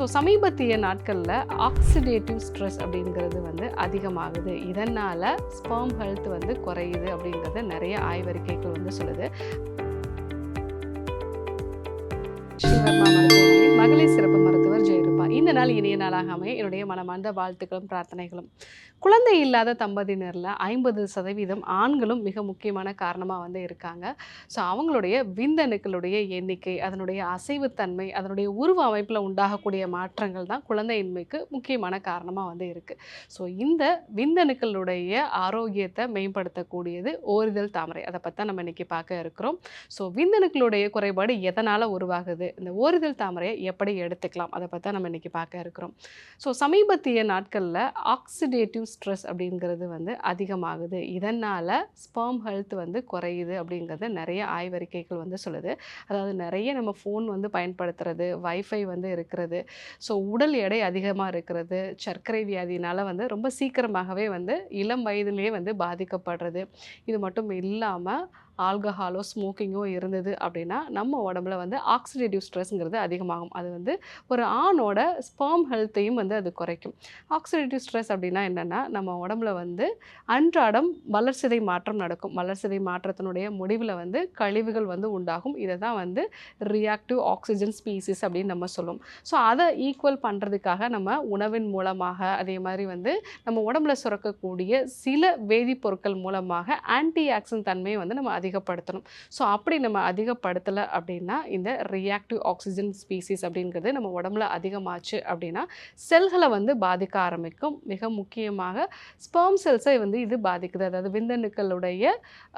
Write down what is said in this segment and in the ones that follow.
So சமீபத்திய நாட்களில் oxidative stress அப்படிங்கிறது வந்து அதிகமாகுது. இதனால் ஸ்பெர்ம் ஹெல்த் வந்து குறையுது அப்படிங்கிறத நிறைய ஆய்வறிக்கைகள் வந்து சொல்லுது. மகளிர் சிறப்பு மருத்துவர் ஜெயரூபா. இந்த நாள் இனிய நாளாக அமைய என்னுடைய மனமார்ந்த வாழ்த்துக்களும் பிரார்த்தனைகளும். குழந்தை இல்லாத தம்பதியினரில் ஐம்பது சதவீதம் ஆண்களும் மிக முக்கியமான காரணமாக வந்து இருக்காங்க. ஸோ அவங்களுடைய விந்தணுக்களுடைய எண்ணிக்கை அதனுடைய அசைவுத்தன்மை அதனுடைய உருவ அமைப்பில் உண்டாகக்கூடிய மாற்றங்கள் தான் குழந்தையின்மைக்கு முக்கியமான காரணமாக வந்து இருக்குது ஸோ இந்த விந்தணுக்களுடைய ஆரோக்கியத்தை மேம்படுத்தக்கூடியது ஓரிதழ் தாமரை. அதை பற்றி நம்ம இன்னைக்கு பார்க்க இருக்கிறோம். ஸோ விந்தணுக்களுடைய குறைபாடு எதனால் உருவாகுது? இந்த ஓரிதழ் தாமரையை எப்படி எடுத்துக்கலாம்? அதை பற்றி நம்ம இன்றைக்கி பார்க்க இருக்கிறோம். ஸோ சமீபத்திய நாட்களில் ஆக்சிடேட்டிவ் ஸ்ட்ரெஸ் அப்படிங்கிறது வந்து அதிகமாகுது. இதனால் ஸ்பெர்ம் ஹெல்த் வந்து குறையுது அப்படிங்கிறது நிறைய ஆய்வறிக்கைகள் வந்து சொல்லுது. அதாவது நிறைய நம்ம ஃபோன் வந்து பயன்படுத்துறது வைஃபை வந்து இருக்கிறது. ஸோ உடல் எடை அதிகமாக இருக்கிறது சர்க்கரை வியாதினால் வந்து ரொம்ப சீக்கிரமாகவே வந்து இளம் வயதிலேயே வந்து பாதிக்கப்படுறது. இது மட்டும் இல்லாமல் ஆல்கஹாலோ ஸ்மோக்கிங்கோ இருந்தது அப்படின்னா நம்ம உடம்புல வந்து ஆக்சிடேட்டிவ் ஸ்ட்ரெஸ்ங்கிறது அதிகமாகும். அது வந்து ஒரு ஆணோட ஸ்பேம் ஹெல்த்தையும் வந்து அது குறைக்கும். ஆக்சிடேட்டிவ் ஸ்ட்ரெஸ் அப்படின்னா என்னென்னா நம்ம உடம்புல வந்து அன்றாடம் வளர்சிதை மாற்றம் நடக்கும். வளர்சிதை மாற்றத்தினுடைய முடிவில் வந்து கழிவுகள் வந்து உண்டாகும். இதை தான் வந்து ரியாக்டிவ் ஆக்சிஜன் ஸ்பீசிஸ் அப்படின்னு நம்ம சொல்லுவோம் ஸோ அதை ஈக்குவல் பண்ணுறதுக்காக நம்ம உணவின் மூலமாக அதே மாதிரி வந்து நம்ம உடம்புல சுரக்கக்கூடிய சில வேதிப்பொருட்கள் மூலமாக ஆன்டி ஆக்சன் தன்மையை வந்து நம்ம அதிகப்படுத்தணும். ஸோ அப்படி நம்ம அதிகப்படுத்தலை அப்படின்னா இந்த ரியாக்டிவ் ஆக்சிஜன் ஸ்பீசிஸ் அப்படிங்கிறது நம்ம உடம்புல அதிகமாச்சு அப்படின்னா செல்களை வந்து பாதிக்க ஆரம்பிக்கும். மிக முக்கியமாக ஸ்பெர்ம் செல்ஸை வந்து இது பாதிக்குது. அதாவது விந்தணுக்களுடைய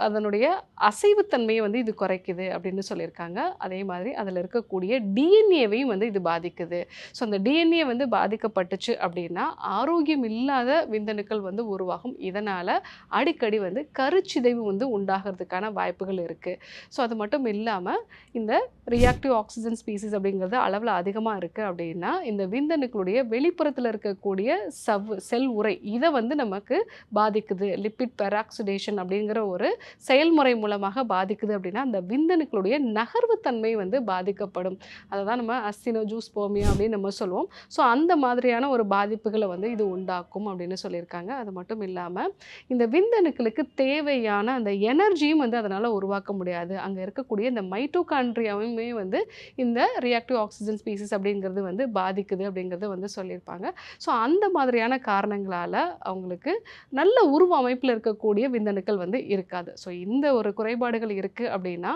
அதனுடைய அசைவுத்தன்மையை வந்து இது குறைக்குது அப்படின்னு சொல்லியிருக்காங்க. அதே மாதிரி அதில் இருக்கக்கூடிய டிஎன்ஏவையும் வந்து இது பாதிக்குது. ஸோ அந்த டிஎன்ஏ வந்து பாதிக்கப்பட்டுச்சு அப்படின்னா ஆரோக்கியம் இல்லாத விந்தணுக்கள் வந்து உருவாகும். இதனால் அடிக்கடி வந்து கருச்சிதைவு வந்து உண்டாகிறதுக்கான வாய்ப்புகள் இருக்குது ஸோ அது மட்டும் இல்லாமல் இந்த ரியாக்டிவ் ஆக்சிஜன் ஸ்பீசிஸ் அப்படிங்கிறது அளவில் அதிகமாக இருக்குது அப்படின்னா இந்த விந்தணுக்களுடைய வெளிப்புறத்தில் இருக்கக்கூடிய சவ் செல் உரை இதை வந்து நமக்கு பாதிக்குது. லிப்பிட் பெராக்சிடேஷன் அப்படிங்கிற ஒரு செயல்முறை மூலமாக பாதிக்குது அப்படின்னா அந்த விந்தணுக்களுடைய நகர்வுத்தன்மை வந்து பாதிக்கப்படும். அதை தான் நம்ம அஸ்தினோ ஜூஸ் போமியா அப்படின்னு நம்ம சொல்லுவோம். ஸோ அந்த மாதிரியான ஒரு பாதிப்புகளை வந்து இது உண்டாக்கும் அப்படின்னு சொல்லியிருக்காங்க. அது மட்டும் இல்லாமல் இந்த விந்தணுக்களுக்கு தேவையான அந்த எனர்ஜியும் வந்து அதை அதனால் உருவாக்க முடியாது. அங்கே இருக்கக்கூடிய இந்த மைட்டோகான்ட்ரியாவுமே வந்து இந்த ரியாக்டிவ் ஆக்சிஜன் ஸ்பீசிஸ் அப்படிங்கிறது வந்து பாதிக்குது அப்படிங்கிறது வந்து சொல்லியிருப்பாங்க. ஸோ அந்த மாதிரியான காரணங்களால் அவங்களுக்கு நல்ல உருவ அமைப்பில் இருக்கக்கூடிய விந்தணுக்கள் வந்து இருக்காது. ஸோ இந்த ஒரு குறைபாடுகள் இருக்குது அப்படின்னா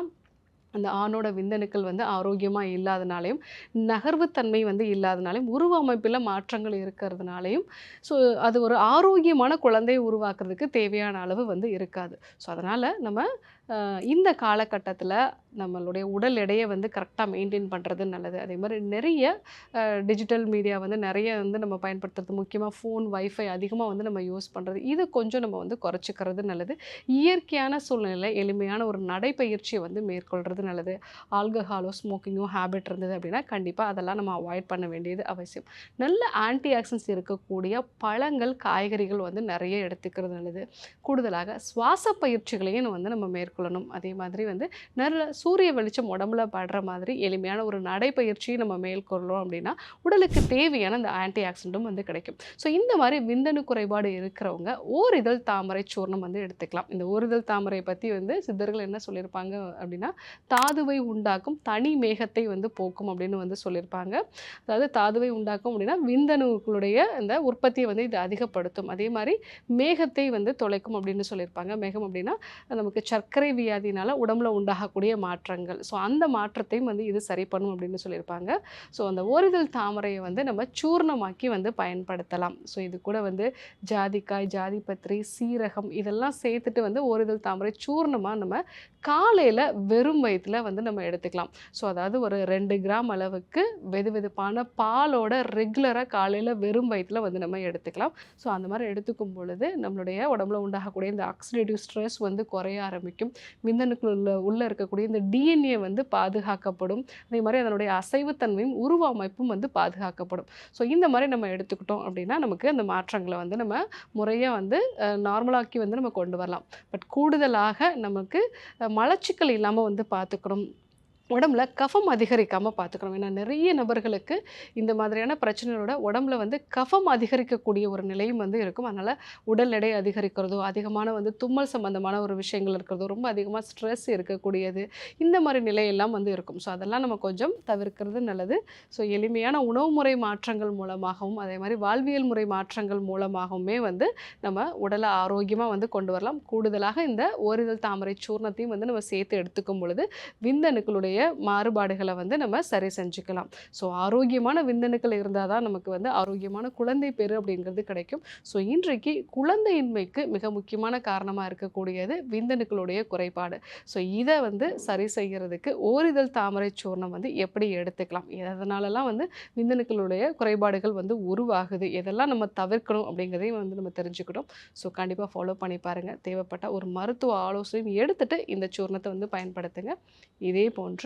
அந்த ஆணோட விந்தணுக்கள் வந்து ஆரோக்கியமாக இல்லாதனாலையும் நகர்வுத்தன்மை வந்து இல்லாதனாலையும் உருவ அமைப்பில் மாற்றங்கள் இருக்கிறதுனாலையும் ஸோ அது ஒரு ஆரோக்கியமான குழந்தையை உருவாக்குறதுக்கு தேவையான அளவு வந்து இருக்காது. ஸோ அதனால் நம்ம இந்த காலகட்டத்தில் நம்மளுடைய உடல் எடையை வந்து கரெக்டாக மெயின்டைன் பண்ணுறது நல்லது. அதே மாதிரி நிறைய டிஜிட்டல் மீடியா வந்து நிறைய வந்து நம்ம பயன்படுத்துறது. முக்கியமாக ஃபோன் வைஃபை அதிகமாக வந்து நம்ம யூஸ் பண்ணுறது இதை கொஞ்சம் நம்ம வந்து குறைச்சிக்கிறது நல்லது. இயற்கையான சூழ்நிலை எளிமையான ஒரு நடைப்பயிற்சியை வந்து மேற்கொள்கிறது நல்லது. ஆல்கஹாலோ ஸ்மோக்கிங்கோ ஹேபிட் இருந்தது அப்படின்னா கண்டிப்பாக அதெல்லாம் நம்ம அவாய்ட் பண்ண வேண்டியது அவசியம். நல்ல ஆன்டி ஆக்சன்ஸ் இருக்கக்கூடிய பழங்கள் காய்கறிகள் வந்து நிறைய எடுத்துக்கிறது நல்லது. கூடுதலாக சுவாச பயிற்சிகளையும் வந்து நம்ம மேற்கொள்ளணும். அதே மாதிரி வந்து நல்ல சூரிய வெளிச்சம் உடம்புல படுற மாதிரி எளிமையான ஒரு நடைப்பயிற்சியை நம்ம மேற்கொள்கிறோம் அப்படின்னா உடலுக்கு தேவையான அந்த ஆன்டி ஆக்சிடென்ட்டும் வந்து கிடைக்கும். ஸோ இந்த மாதிரி விந்தணு குறைபாடு இருக்கிறவங்க ஓரிதழ் தாமரை சூர்ணம் வந்து எடுத்துக்கலாம். இந்த ஓரிதழ் தாமரை பற்றி வந்து சித்தர்கள் என்ன சொல்லியிருப்பாங்க அப்படின்னா தாதுவை உண்டாக்கும் தனி மேகத்தை வந்து போக்கும் அப்படின்னு வந்து சொல்லியிருப்பாங்க. அதாவது தாதுவை உண்டாக்கும் அப்படின்னா விந்தணுக்களுடைய அந்த உற்பத்தியை வந்து இது அதிகப்படுத்தும். அதே மாதிரி மேகத்தை வந்து தொலைக்கும் அப்படின்னு சொல்லியிருப்பாங்க. மேகம் அப்படின்னா நமக்கு சர்க்கரை வியாதினால உடம்புல உண்டாகக்கூடிய மாற்றங்கள். ஸோ அந்த மாற்றத்தையும் வந்து இது சரி பண்ணும் அப்படின்னு சொல்லியிருப்பாங்க. ஸோ அந்த ஓரிதழ் தாமரையை வந்து நம்ம சூர்ணமாக்கி வந்து பயன்படுத்தலாம். ஸோ இது கூட வந்து ஜாதிக்காய் ஜாதிபத்திரி சீரகம் இதெல்லாம் சேர்த்துட்டு வந்து ஓரிதழ் தாமரை சூர்ணமாக நம்ம காலையில் வெறும் வயிற்றில் வந்து நம்ம எடுத்துக்கலாம். ஸோ அதாவது ஒரு ரெண்டு கிராம் அளவுக்கு வெது வெதுப்பான பாலோட ரெகுலராக காலையில் வெறும் வயிற்றில் வந்து நம்ம எடுத்துக்கலாம். ஸோ அந்த மாதிரி எடுத்துக்கும் பொழுது நம்மளுடைய உடம்புல உண்டாகக்கூடிய இந்த ஆக்சிடேட்டிவ் ஸ்ட்ரெஸ் வந்து குறைய ஆரம்பிக்கும். விந்தணுக்குள்ள உள்ளே இருக்கக்கூடிய இந்த டிஎன்ஏ வந்து பாதுகாக்கப்படும். அதே மாதிரி அதனுடைய அசைவுத்தன்மையும் உருவ அமைப்பும் வந்து பாதுகாக்கப்படும். ஸோ இந்த மாதிரி நம்ம எடுத்துக்கிட்டோம் அப்படின்னா நமக்கு அந்த மாற்றங்களை வந்து நம்ம முறையாக வந்து நார்மலாக்கி வந்து நம்ம கொண்டு வரலாம். பட் கூடுதலாக நமக்கு மலச்சிக்கல் இல்லாமல் வந்து பார்த்துக்கணும் உடம்புல கஃபம் அதிகரிக்காமல் பார்த்துக்கணும். ஏன்னா நிறைய நபர்களுக்கு இந்த மாதிரியான பிரச்சனைகளோட உடம்புல வந்து கஃபம் அதிகரிக்கக்கூடிய ஒரு நிலையும் வந்து இருக்கும். அதனால் உடல் எடை அதிகரிக்கிறதோ அதிகமான வந்து தும்மல் சம்பந்தமான ஒரு விஷயங்கள் இருக்கிறதோ ரொம்ப அதிகமாக ஸ்ட்ரெஸ் இருக்கக்கூடியது இந்த மாதிரி நிலையெல்லாம் வந்து இருக்கும். ஸோ அதெல்லாம் நம்ம கொஞ்சம் தவிர்க்கிறது நல்லது. ஸோ எளிமையான உணவு முறை மாற்றங்கள் மூலமாகவும் அதே மாதிரி வாழ்வியல் முறை மாற்றங்கள் மூலமாகவுமே வந்து நம்ம உடலை ஆரோக்கியமாக வந்து கொண்டு வரலாம். கூடுதலாக இந்த ஓரிதழ் தாமரை சூர்ணத்தையும் வந்து நம்ம சேர்த்து எடுத்துக்கும் பொழுது விந்தணுக்களுடைய மாறுபாடுகளை வந்து நம்ம சரி செஞ்சுக்கலாம். ஸோ ஆரோக்கியமான விந்தணுக்கள் இருந்தால் தான் நமக்கு வந்து ஆரோக்கியமான குழந்தை பேரு அப்படிங்கிறது கிடைக்கும். ஸோ இன்றைக்கு குழந்தையின்மைக்கு மிக முக்கியமான காரணமாக இருக்கக்கூடியது விந்தணுக்களுடைய குறைபாடு. ஸோ இதை வந்து சரி செய்கிறதுக்கு ஓரிதழ் தாமரை சூர்ணம் வந்து எப்படி எடுத்துக்கலாம்? எதனாலலாம் வந்து விந்தணுக்களுடைய குறைபாடுகள் வந்து உருவாகுது? எதெல்லாம் நம்ம தவிர்க்கணும் அப்படிங்கிறதையும் வந்து நம்ம தெரிஞ்சுக்கிட்டோம். ஸோ கண்டிப்பாக ஃபாலோ பண்ணி பாருங்கள் தேவைப்பட்ட ஒரு மருத்துவ ஆலோசனையும் எடுத்துகிட்டு இந்த சூர்ணத்தை வந்து பயன்படுத்துங்க. இதே போன்று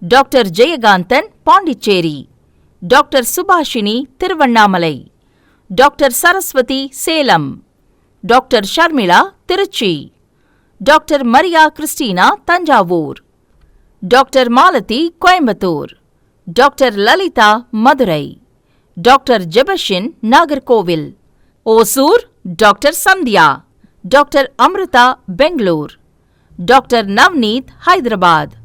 Doctor Jayakanthan Pondicherry. Doctor Subhashini Tiruvannamalai. Doctor Saraswathi Salem. Doctor Sharmila Trichy. Doctor Maria Christina Thanjavur. Doctor Malathi Coimbatore. Doctor Lalitha Madurai. Doctor Jebashin Nagercoil. Hosur doctor Sandhya. Doctor Amrutha Bangalore. Doctor Navneet Hyderabad.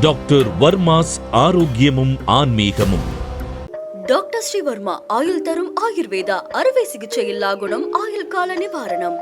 Doctor வர்மாஸ் ஆரோக்கியமும் ஆன்மீகமும். Doctor Sreevarma ஆயுள் தரும் ஆயுர்வேதா அறுவை சிகிச்சை இல்லா குணம் ஆயுள் கால நிவாரணம்.